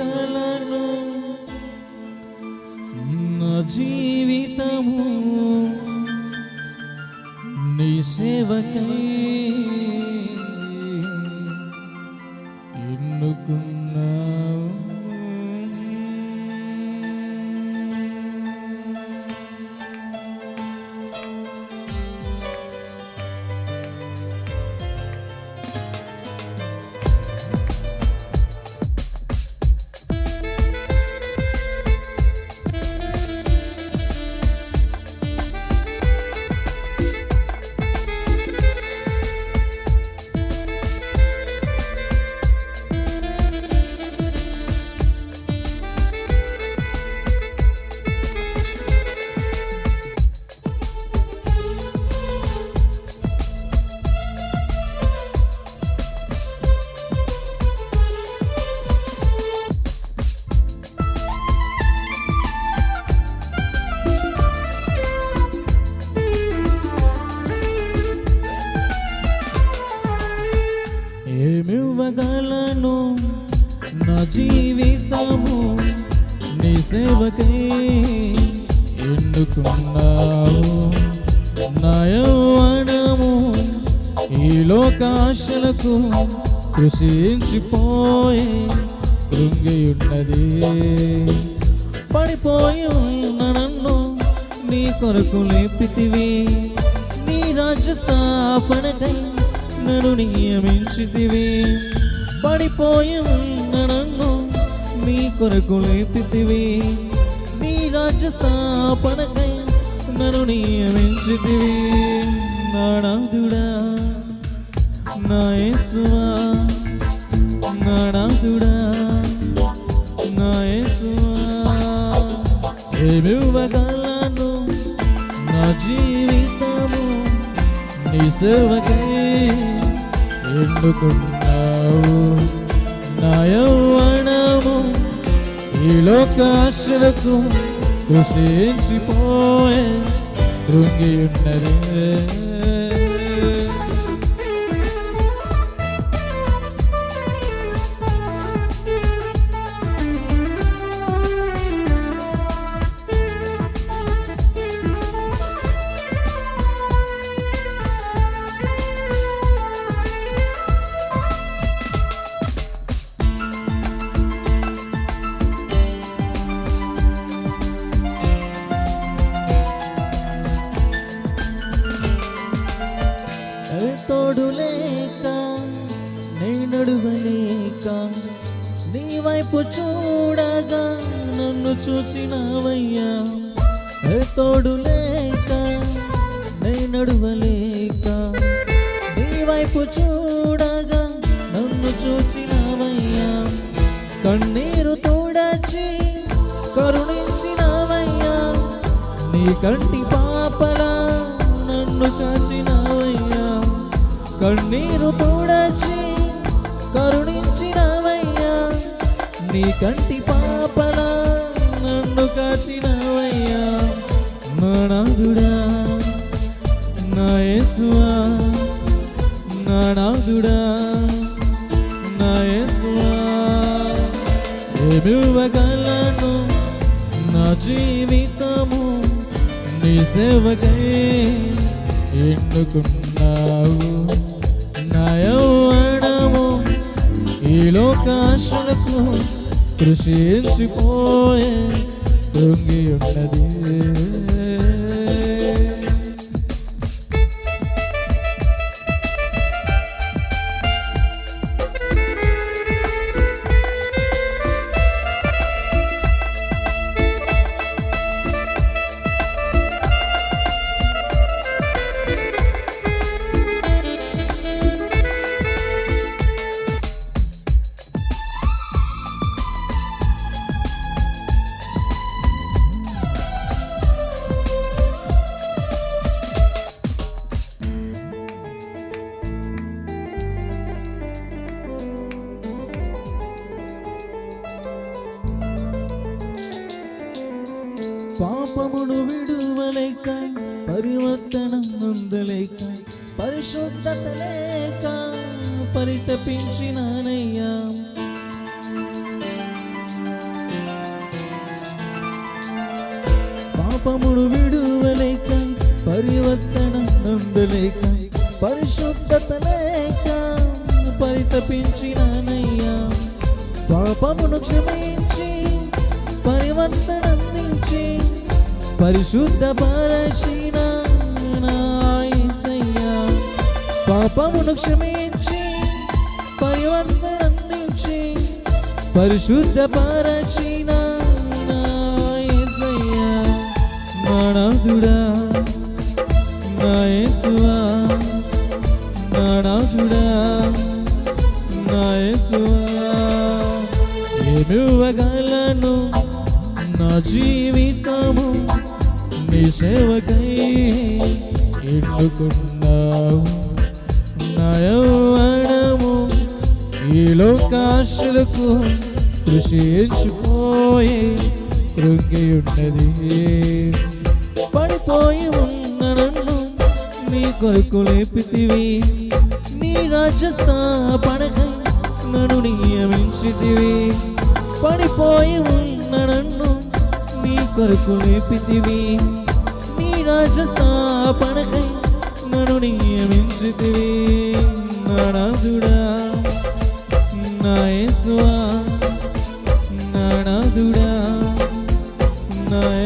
ఏమివ్వగలను నా జీవితము నీ సేవకై ఆశలకు కృషించిపోయి కృంగి ఉన్నది పడిపోయి ఉన్న నన్ను నీ కొరకు లేపితివి. నీ రాజ్య స్థాపనకై నన్ను నియమించితివి. పడిపోయి ఉన్న నన్ను నీ కొరకు లేపితివి. నీ రాజ్య స్థాపనకై నన్ను నియమించితివి. నాడాదుడా. నా యేసువా నా నానాదుడా నా యేసువా. ఏమివ్వగలను నా జీవితము నీ సేవకై ఎన్నుకున్నావు. నా యౌవనము ఈ లోకాశలకు కృషించిపోయే కృంగి ఉన్నదే వైపు చూడగా నన్ను చూసినవయ్యా తోడు లేక నేనడువలేక నీ వైపు చూడగా నన్ను చూసినవయ్యా కన్నీరు తోడచి కరుణించినవయ్యా. నీ కంటి పాపలా నన్ను కాచినవయ్యా. కన్నీరు తోడచి కరుణ నీ కంటి పాపల నన్ను కాచినవయ్యా నా నాదుడా నా యేసువా నా నాదుడా నా యేసువా. ఏమివ్వగలను నా జీవితము నీ సేవకై ఎన్నుకున్నావు? నా యవ్వనము ఈ లోకాశలకు కృషించిపోయే కృంగి ఉన్నది పాపముడు విడువలేకాయ్ పరివర్తనం నొందలేకాయ్ పరిశుద్ధత లేక పరితపించినానయ్యా పాపముడు విడువలేకాయ్ పరివర్తనం నొందలేకాయ్ పరిశుద్ధత లేక పరితపించినానయ్యా పాపమును క్షమించి పరివర్తన పరిశుద్ధ పరచిన పాపమును క్షమించి పరివర్తన అందించి పరిశుద్ధ పరచిన నాయసయ్యా నానాథుడా నాయసువా నానాథుడా నాయసువా ఏమివ్వగలను నా జీవితము? సేవకై ఎన్నుకున్నావు? నా ఈ లోకాశులకు కృషించిపోయి కృంగి ఉన్నది పడిపోయి ఉన్న నన్ను నీ కొరకు లేపితివి. నీ రాజ్య స్థాపనకై నన్ను నియమించితివి. పడిపోయి ఉన్న నన్ను నీ కొరకు లేపితివి. రాజ స్థాపనకై నన్ను నియమించుతివి నానాదుడా. నాయస్వా నానాదుడా. నాయ